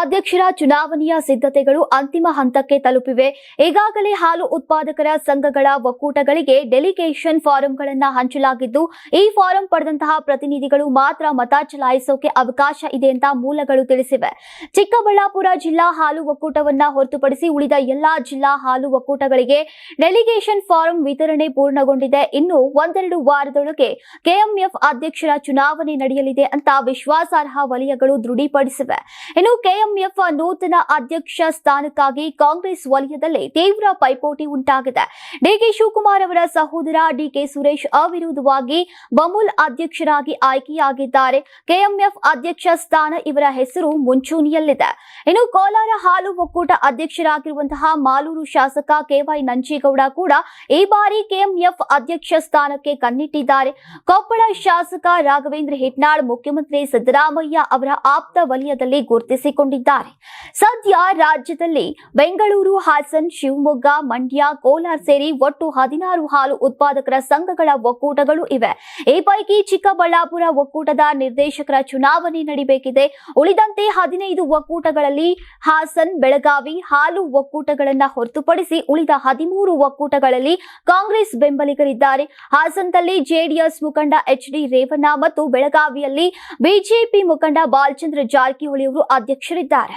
ಅಧ್ಯಕ್ಷರ ಚುನಾವಣೆಯ ಸಿದ್ಧತೆಗಳು ಅಂತಿಮ ಹಂತಕ್ಕೆ ತಲುಪಿವೆ. ಈಗಾಗಲೇ ಹಾಲು ಉತ್ಪಾದಕರ ಸಂಘಗಳ ಒಕ್ಕೂಟಗಳಿಗೆ ಡೆಲಿಗೇಷನ್ ಫಾರಂಗಳನ್ನು ಹಂಚಲಾಗಿದ್ದು, ಈ ಫಾರಂ ಪಡೆದಂತಹ ಪ್ರತಿನಿಧಿಗಳು ಮಾತ್ರ ಮತ ಚಲಾಯಿಸೋಕೆ ಅವಕಾಶ ಇದೆ ಅಂತ ಮೂಲಗಳು ತಿಳಿಸಿವೆ. ಚಿಕ್ಕಬಳ್ಳಾಪುರ ಜಿಲ್ಲಾ ಹಾಲು ಒಕ್ಕೂಟವನ್ನ ಹೊರತುಪಡಿಸಿ ಉಳಿದ ಎಲ್ಲಾ ಜಿಲ್ಲಾ ಹಾಲು ಒಕ್ಕೂಟಗಳಿಗೆ ಡೆಲಿಗೇಷನ್ ಫಾರಂ ವಿತರಣೆ ಪೂರ್ಣಗೊಂಡಿದೆ. ಇನ್ನು ಒಂದೆರಡು ವಾರದೊಳಗೆ ಕೆಎಂಎಫ್ ಅಧ್ಯಕ್ಷರ ಚುನಾವಣೆ ನಡೆಯಲಿದೆ ಅಂತ ವಿಶ್ವಾಸಾರ್ಹ ವಲಯಗಳು ದೃಢೀಪಡಿಸಿವೆ ಇನ್ನು ಕೆಎಂಎಫ್ ನೂತನ ಅಧ್ಯಕ್ಷ ಸ್ಥಾನಕ್ಕಾಗಿ ಕಾಂಗ್ರೆಸ್ ವಲಯದಲ್ಲಿ ತೀವ್ರ ಪೈಪೋಟಿ ಉಂಟಾಗಿದೆ. ಡಿಕೆ ಶಿವಕುಮಾರ್ ಅವರ ಸಹೋದರ ಡಿಕೆ ಸುರೇಶ್ ಅವಿರೋಧವಾಗಿ ಬಮುಲ್ ಅಧ್ಯಕ್ಷರಾಗಿ ಆಯ್ಕೆಯಾಗಿದ್ದಾರೆ. ಕೆಎಂಎಫ್ ಅಧ್ಯಕ್ಷ ಸ್ಥಾನ ಇವರ ಹೆಸರು ಮುಂಚೂಣಿಯಲ್ಲಿದೆ. ಇನ್ನು ಕೋಲಾರ ಹಾಲು ಒಕ್ಕೂಟ ಅಧ್ಯಕ್ಷರಾಗಿರುವಂತಹ ಮಾಲೂರು ಶಾಸಕ ಕೆವೈ ನಂಜೇಗೌಡ ಕೂಡ ಈ ಬಾರಿ ಕೆಎಂಎಫ್ ಅಧ್ಯಕ್ಷ ಸ್ಥಾನಕ್ಕೆ ಕಣ್ಣಿಟ್ಟಿದ್ದಾರೆ. ಕೊಪ್ಪಳ ಶಾಸಕ ರಾಘವೇಂದ್ರ ಹಿಟ್ನಾಳ್ ಮುಖ್ಯಮಂತ್ರಿ ಸಿದ್ದರಾಮಯ್ಯ ಅವರ ಆಪ್ತ ವಲಯದಲ್ಲಿ ಗುರುತಿಸಿಕೊಂಡಿದ್ದಾರೆ ಸದ್ಯ ರಾಜ್ಯದಲ್ಲಿ ಬೆಂಗಳೂರು, ಹಾಸನ್, ಶಿವಮೊಗ್ಗ, ಮಂಡ್ಯ, ಕೋಲಾರ ಸೇರಿ ಒಟ್ಟು ಹದಿನಾರು ಹಾಲು ಉತ್ಪಾದಕರ ಸಂಘಗಳ ಒಕ್ಕೂಟಗಳು ಇವೆ. ಈ ಪೈಕಿ ಚಿಕ್ಕಬಳ್ಳಾಪುರ ಒಕ್ಕೂಟದ ನಿರ್ದೇಶಕರ ಚುನಾವಣೆ ನಡೀಬೇಕಿದೆ. ಉಳಿದಂತೆ ಹದಿನೈದು ಒಕ್ಕೂಟಗಳಲ್ಲಿ ಹಾಸನ್, ಬೆಳಗಾವಿ ಹಾಲು ಒಕ್ಕೂಟಗಳನ್ನು ಹೊರತುಪಡಿಸಿ ಉಳಿದ ಹದಿಮೂರು ಒಕ್ಕೂಟಗಳಲ್ಲಿ ಕಾಂಗ್ರೆಸ್ ಬೆಂಬಲಿಗರಿದ್ದಾರೆ. ಹಾಸನದಲ್ಲಿ ಜೆಡಿಎಸ್ ಮುಖಂಡ ಎಚ್ ಡಿ ರೇವಣ್ಣ ಮತ್ತು ಬೆಳಗಾವಿಯಲ್ಲಿ ಬಿಜೆಪಿ ಮುಖಂಡ ಬಾಲಚಂದ್ರ ಜಾರಕಿಹೊಳಿ ಅವರು ಅಧ್ಯಕ್ಷರಿದ್ದಾರೆ.